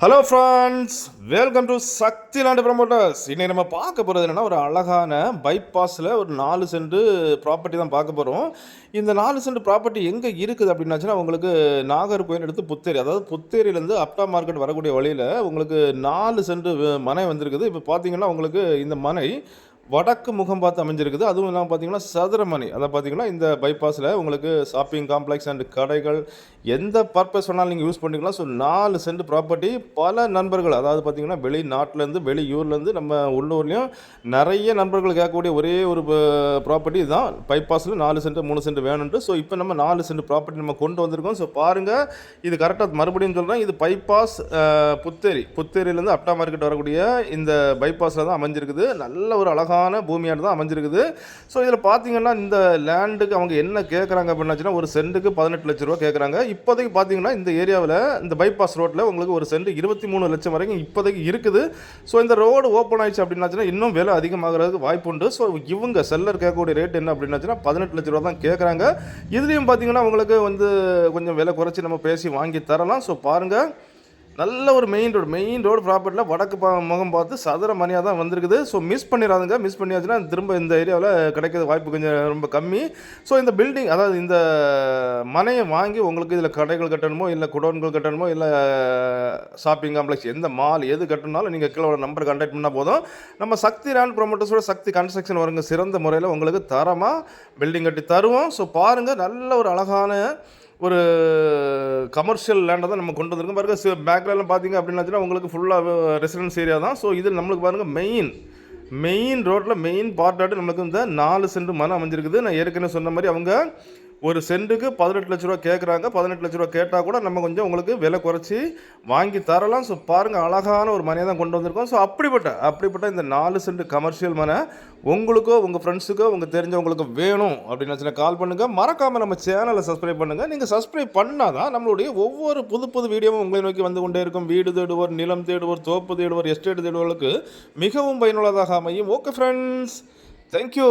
Hello friends welcome to Sakthi land promoters இன்னைக்கு நம்ம பார்க்க போகிறது என்னென்னா ஒரு அழகான பைபாஸில் ஒரு நாலு சென்ட் ப்ராப்பர்ட்டி தான் பார்க்க போகிறோம் இந்த நாலு சென்ட் ப்ராப்பர்ட்டி எங்கே இருக்குது அப்படின்னாச்சுன்னா உங்களுக்கு நாகர்கோயில் எடுத்து புத்தேரி. அதாவது புத்தேரியிலேருந்து அப்டா மார்க்கெட் வரக்கூடிய வழியில் உங்களுக்கு நாலு சென்ட் மனை வந்திருக்குது. இப்போ பார்த்தீங்கன்னா உங்களுக்கு இந்த மனை வடக்கு முகம் பார்த்து அமைஞ்சிருக்குது. அதுவும் இல்லாமல் பார்த்தீங்கன்னா சதுரமணி. அதை பார்த்தீங்கன்னா இந்த பைபாஸில் உங்களுக்கு ஷாப்பிங் காம்ப்ளெக்ஸ் அண்ட் கடைகள் எந்த பர்பஸ் வேணாலும் நீங்கள் யூஸ் பண்ணிக்கலாம். ஸோ நாலு சென்ட் ப்ராப்பர்ட்டி பல நண்பர்கள் அதாவது பார்த்தீங்கன்னா வெளிநாட்டிலேருந்து வெளியூர்லேருந்து நம்ம உள்ளூர்லேயும் நிறைய நண்பர்கள் கேட்கக்கூடிய ஒரே ஒரு ப்ராப்பர்ட்டி தான். பைபாஸில் நாலு சென்ட் மூணு சென்ட் வேணும்ட்டு ஸோ இப்போ நம்ம நாலு சென்ட் ப்ராப்பர்ட்டி நம்ம கொண்டு வந்திருக்கோம். ஸோ பாருங்கள் இது கரெக்டாக மறுபடியும் சொல்கிறேன் இது பைபாஸ் புத்தேரி. புத்தேரியிலேருந்து அப்டா மார்க்கெட் வரக்கூடிய இந்த பைபாஸில் தான் அமைஞ்சிருக்குது. நல்ல ஒரு அழகாக அழகான பூமியாக தான் அமைஞ்சிருக்குது. ஸோ இதில் பார்த்தீங்கன்னா இந்த லேண்டுக்கு அவங்க என்ன கேட்குறாங்க அப்படின்னாச்சுன்னா ஒரு சென்ட்டுக்கு பதினெட்டு லட்ச ரூபா கேட்குறாங்க இப்போதைக்கு பார்த்தீங்கன்னா இந்த ஏரியாவில் இந்த பைபாஸ் ரோட்டில் உங்களுக்கு ஒரு சென்ட் இருபத்தி மூணு லட்சம் வரைக்கும் இப்போதைக்கு இருக்குது. ஸோ இந்த ரோடு ஓப்பன் ஆயிடுச்சு அப்படின்னாச்சுன்னா இன்னும் விலை அதிகமாகிறதுக்கு வாய்ப்பு உண்டு. ஸோ இவங்க செல்லர் கேட்கக்கூடிய ரேட் என்ன அப்படின்னாச்சுன்னா பதினெட்டு லட்ச ரூபா தான் கேட்குறாங்க இதுலேயும் பார்த்தீங்கன்னா உங்களுக்கு வந்து கொஞ்சம் விலை குறைச்சி நம்ம பேசி வாங்கி தரலாம். ஸோ பாருங்கள் நல்ல ஒரு மெயின் ரோடு மெயின் ரோடு ப்ராப்பர்ட்டியில் வடக்கு பா முகம் பார்த்து சதுர மணியாக தான் வந்திருக்குது. ஸோ மிஸ் பண்ணிடாதுங்க மிஸ் பண்ணியாச்சுன்னா திரும்ப இந்த ஏரியாவில் கிடைக்கிறது வாய்ப்பு கொஞ்சம் ரொம்ப கம்மி. ஸோ இந்த பில்டிங் அதாவது இந்த மனையை வாங்கி உங்களுக்கு இதில் கடைகள் கட்டணுமோ இல்லை குடோன்கள் கட்டணுமோ இல்லை ஷாப்பிங் காம்ப்ளெக்ஸ் எந்த மால் எது கட்டணும்னாலும் நீங்கள் கீழே நம்பர் கான்டாக்ட் பண்ணால் போதும். நம்ம சக்தி ரேண்ட் ப்ரொமோட்டர்ஸோட சக்தி கன்ஸ்ட்ரக்ஷன் வருங்க சிறந்த முறையில் உங்களுக்கு தரமாக பில்டிங் கட்டி தருவோம். ஸோ பாருங்கள் நல்ல ஒரு அழகான ஒரு கமர்ஷியல் லேண்டை தான் நம்ம கொண்டு வந்திருக்கோம். பாருங்க பேக்ரவுண்டில் பார்த்தீங்க அப்படின்னாச்சுன்னா உங்களுக்கு ஃபுல்லாக ரெசிடென்ஸ் ஏரியா தான். ஸோ இது நம்மளுக்கு பாருங்கள் மெயின் மெயின் ரோட்டில் மெயின் பார்ட்டாட்டு நம்மளுக்கு இந்த நாலு சென்ட் மனம் அமைஞ்சிருக்குது. நான் ஏற்கனவே சொன்ன மாதிரி அவங்க ஒரு சென்ட்டுக்கு பதினெட்டு லட்ச ரூபா கேட்குறாங்க பதினெட்டு லட்ச ரூபா கேட்டால் கூட நம்ம கொஞ்சம் உங்களுக்கு விலை குறைச்சி வாங்கி தரலாம். ஸோ பாருங்கள் அழகான ஒரு மனையை தான் கொண்டு வந்திருக்கோம். ஸோ அப்படிப்பட்ட அப்படிப்பட்ட இந்த நாலு சென்ட் கமர்ஷியல் மனை உங்களுக்கோ உங்கள் ஃப்ரெண்ட்ஸுக்கோ உங்கள் தெரிஞ்சவங்களுக்கு வேணும் அப்படின்னு கால் பண்ணுங்கள் மறக்காமல் நம்ம சேனலை சப்ஸ்கிரைப் பண்ணுங்கள் நீங்கள் சப்ஸ்கிரைப் பண்ணால் தான் நம்மளுடைய ஒவ்வொரு புது புது வீடியோவும் உங்களை நோக்கி வந்து கொண்டே இருக்கும். வீடு தேடுவோர் நிலம் தேடுவோர் தோப்பு தேடுவோர் எஸ்டேட் தேடுவோர்களுக்கு மிகவும் பயனுள்ளதாக அமையும். Okay friends thank you